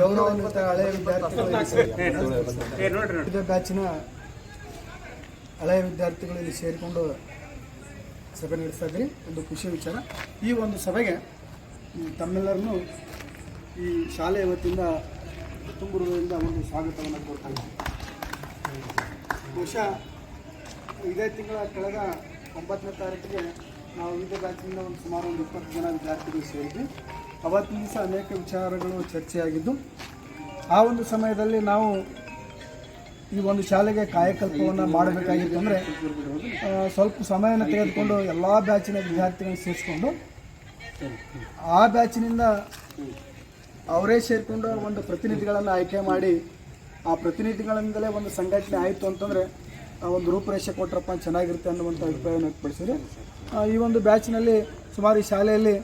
ಗೌರವಾನ್ವಿತ ಹಳೆಯ ವಿದ್ಯಾರ್ಥಿಗಳು ಬ್ಯಾಚಿನ ಹಳೆಯ ವಿದ್ಯಾರ್ಥಿಗಳು ಇಲ್ಲಿ ಸೇರಿಕೊಂಡು ಸಭೆ ನಡೆಸ್ತಾ ಇದ್ರಿ ಒಂದು ಖುಷಿ ವಿಚಾರ. ಈ ಒಂದು ಸಭೆಗೆ ತಮ್ಮೆಲ್ಲರನ್ನು ಈ ಶಾಲೆಯ ವತಿಯಿಂದ ತುಂಬಿರುವುದರಿಂದ ಒಂದು ಸ್ವಾಗತವನ್ನು ಕೊಡ್ತಾ ಇದ್ದೀನಿ. ಬಹುಶಃ ಇದೇ ತಿಂಗಳ ಕಳೆದ ಒಂಬತ್ತನೇ ತಾರೀಕಿಗೆ ನಾವು ವಿವಿಧ ಬ್ಯಾಚಿನಿಂದ ಒಂದು ಸುಮಾರು ಒಂದು ಇಪ್ಪತ್ತು ಜನ ವಿದ್ಯಾರ್ಥಿಗಳು ಸೇರಿದ್ವಿ. ಅವತ್ತಿನ ದಿವಸ ಅನೇಕ ವಿಚಾರಗಳು ಚರ್ಚೆಯಾಗಿದ್ದು, ಆ ಒಂದು ಸಮಯದಲ್ಲಿ ನಾವು ಈ ಒಂದು ಶಾಲೆಗೆ ಕಾಯಕಲ್ಪವನ್ನು ಮಾಡಬೇಕಾಗಿತ್ತು ಅಂದರೆ ಸ್ವಲ್ಪ ಸಮಯನ ತೆಗೆದುಕೊಂಡು ಎಲ್ಲ ಬ್ಯಾಚಿನ ವಿದ್ಯಾರ್ಥಿಗಳನ್ನು ಸೇರಿಸ್ಕೊಂಡು, ಆ ಬ್ಯಾಚಿನಿಂದ ಅವರೇ ಸೇರಿಕೊಂಡು ಒಂದು ಪ್ರತಿನಿಧಿಗಳನ್ನು ಆಯ್ಕೆ ಮಾಡಿ, ಆ ಪ್ರತಿನಿಧಿಗಳಿಂದಲೇ ಒಂದು ಸಂಘಟನೆ ಆಯಿತು ಅಂತಂದರೆ ಒಂದು ರೂಪರೇಷೆ ಕೊಟ್ಟರಪ್ಪ ಚೆನ್ನಾಗಿರುತ್ತೆ ಅನ್ನುವಂಥ ಅಭಿಪ್ರಾಯವನ್ನು ವ್ಯಕ್ತಪಡಿಸಿದೆ ಈ ಒಂದು ಬ್ಯಾಚ್ನಲ್ಲಿ ಸುಮಾರು ಈ ಶಾಲೆಯಲ್ಲಿ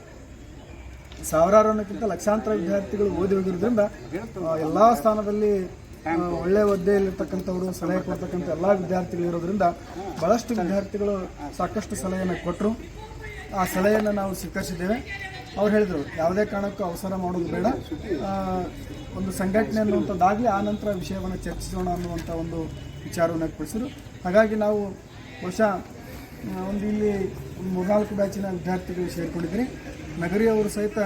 ಸಾವಿರಾರು ಅನ್ನೋಕ್ಕಿಂತ ಲಕ್ಷಾಂತರ ವಿದ್ಯಾರ್ಥಿಗಳು ಓದಿ ಹೋಗಿರೋದ್ರಿಂದ ಎಲ್ಲ ಸ್ಥಾನದಲ್ಲಿ ಒಳ್ಳೆಯ ಒಳ್ಳೆ ಹುದ್ದೆಯಲ್ಲಿರ್ತಕ್ಕಂಥವ್ರು ಸಲಹೆ ಕೊಡ್ತಕ್ಕಂಥ ಎಲ್ಲ ವಿದ್ಯಾರ್ಥಿಗಳು ಇರೋದ್ರಿಂದ ಭಾಳಷ್ಟು ವಿದ್ಯಾರ್ಥಿಗಳು ಸಾಕಷ್ಟು ಸಲಹೆಯನ್ನು ಕೊಟ್ಟರು ಆ ಸಲಹೆಯನ್ನು ನಾವು ಸ್ವೀಕರಿಸಿದ್ದೇವೆ. ಅವ್ರು ಹೇಳಿದರು, ಯಾವುದೇ ಕಾರಣಕ್ಕೂ ಅವಸರ ಮಾಡೋದು ಬೇಡ. ಒಂದು ಸಂಘಟನೆ ಅನ್ನುವಂಥದ್ದಾಗಲಿ ಆ ನಂತರ ವಿಷಯವನ್ನು ಚರ್ಚಿಸೋಣ ಅನ್ನುವಂಥ ಒಂದು ವಿಚಾರವನ್ನು ವ್ಯಕ್ತಪಡಿಸಿದ್ರು ಹಾಗಾಗಿ ನಾವು ಬಹುಶಃ ಒಂದು ಇಲ್ಲಿ ಮೂರ್ನಾಲ್ಕು ಬ್ಯಾಚಿನ ವಿದ್ಯಾರ್ಥಿಗಳು ಸೇರಿಕೊಂಡಿದ್ರಿ ನಗರಿ ಅವರು ಸಹಿತ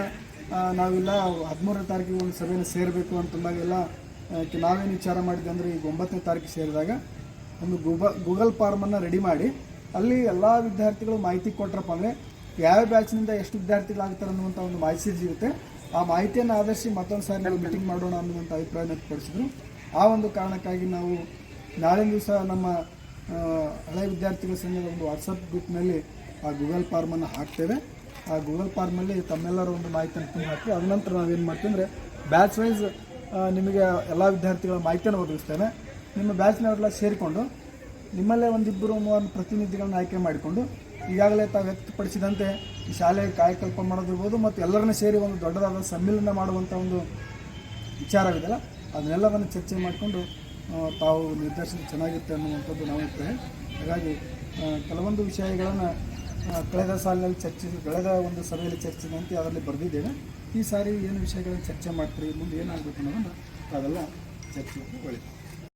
ನಾವೆಲ್ಲ ಹದಿಮೂರನೇ ತಾರೀಕಿಗೆ ಒಂದು ಸಭೆಯನ್ನು ಸೇರಬೇಕು ಅಂತಂದಾಗೆಲ್ಲ ನಾವೇನು ವಿಚಾರ ಮಾಡಿದ್ದೆ ಅಂದರೆ ಈಗ ಒಂಬತ್ತನೇ ತಾರೀಕು ಸೇರಿದಾಗ ಒಂದು ಗೂಗಲ್ ಗೂಗಲ್ ಫಾರ್ಮನ್ನು ರೆಡಿ ಮಾಡಿ, ಅಲ್ಲಿ ಎಲ್ಲ ವಿದ್ಯಾರ್ಥಿಗಳು ಮಾಹಿತಿ ಕೊಟ್ರಪ್ಪ ಅಂದರೆ ಯಾವ ಬ್ಯಾಚ್ನಿಂದ ಎಷ್ಟು ವಿದ್ಯಾರ್ಥಿಗಳಾಗ್ತಾರೆ ಅನ್ನುವಂಥ ಒಂದು ಮಾಹಿತಿ ಸಿಗುತ್ತೆ. ಆ ಮಾಹಿತಿಯನ್ನು ಆಧರಿಸಿ ಮತ್ತೊಂದು ಸಾರಿ ನಾವು ಮೀಟಿಂಗ್ ಮಾಡೋಣ ಅನ್ನುವಂಥ ಅಭಿಪ್ರಾಯ ವ್ಯಕ್ತಪಡಿಸಿದ್ರು. ಆ ಒಂದು ಕಾರಣಕ್ಕಾಗಿ ನಾವು ನಾಳೆ ದಿವಸ ನಮ್ಮ ಹಳೆ ವಿದ್ಯಾರ್ಥಿಗಳ ಸಂಘದ ಒಂದು ವಾಟ್ಸಪ್ ಗ್ರೂಪ್ನಲ್ಲಿ ಆ ಗೂಗಲ್ ಫಾರ್ಮನ್ನು ಹಾಕ್ತೇವೆ. ಆ ಗೂಗಲ್ ಫಾರ್ಮಲ್ಲಿ ತಮ್ಮೆಲ್ಲರ ಒಂದು ಮಾಹಿತಿಯನ್ನು ತುಂಬ ಹಾಕಿ ಅದ ನಂತರ ನಾವೇನು ಮಾಡ್ತೀವಿ ಅಂದರೆ ಬ್ಯಾಚ್ ವೈಸ್ ನಿಮಗೆ ಎಲ್ಲ ವಿದ್ಯಾರ್ಥಿಗಳ ಮಾಹಿತಿಯನ್ನು ಒದಗಿಸ್ತೇನೆ. ನಿಮ್ಮ ಬ್ಯಾಚ್ನವರೆಲ್ಲ ಸೇರಿಕೊಂಡು ನಿಮ್ಮಲ್ಲೇ ಒಂದಿಬ್ಬರು ಮೂವರು ಪ್ರತಿನಿಧಿಗಳನ್ನ ಆಯ್ಕೆ ಮಾಡಿಕೊಂಡು ಈಗಾಗಲೇ ತಾವು ವ್ಯಕ್ತಪಡಿಸಿದಂತೆ ಈ ಶಾಲೆ ಕಾಯಕಲ್ಪ ಮಾಡೋದಿರ್ಬೋದು ಮತ್ತು ಎಲ್ಲರನ್ನ ಸೇರಿ ಒಂದು ದೊಡ್ಡದಾದ ಸಮ್ಮಿಲನ ಮಾಡುವಂಥ ಒಂದು ವಿಚಾರವಿದೆಯಲ್ಲ, ಅದನ್ನೆಲ್ಲವನ್ನು ಚರ್ಚೆ ಮಾಡಿಕೊಂಡು ತಾವು ನಿರ್ದೇಶನ ಚೆನ್ನಾಗಿರುತ್ತೆ ಅನ್ನುವಂಥದ್ದು ನಾವು ಅಭಿಪ್ರಾಯ ಹಾಗಾಗಿ ಕೆಲವೊಂದು ವಿಷಯಗಳನ್ನು ಕಳೆದ ಸಾಲಿನಲ್ಲಿ ಚರ್ಚಿಸಿ ಕಳೆದ ಒಂದು ಸಭೆಯಲ್ಲಿ ಚರ್ಚಿಸಿದಂತೆ ಅದರಲ್ಲಿ ಬರೆದಿದ್ದೇವೆ. ಈ ಸಾರಿ ಏನು ವಿಷಯಗಳನ್ನು ಚರ್ಚೆ ಮಾಡ್ತೀರಿ, ಮುಂದೆ ಏನಾಗಬೇಕು ಅನ್ನೋದನ್ನು ಅದೆಲ್ಲ ಚರ್ಚೆ ಒಳ್ಳೆಯದು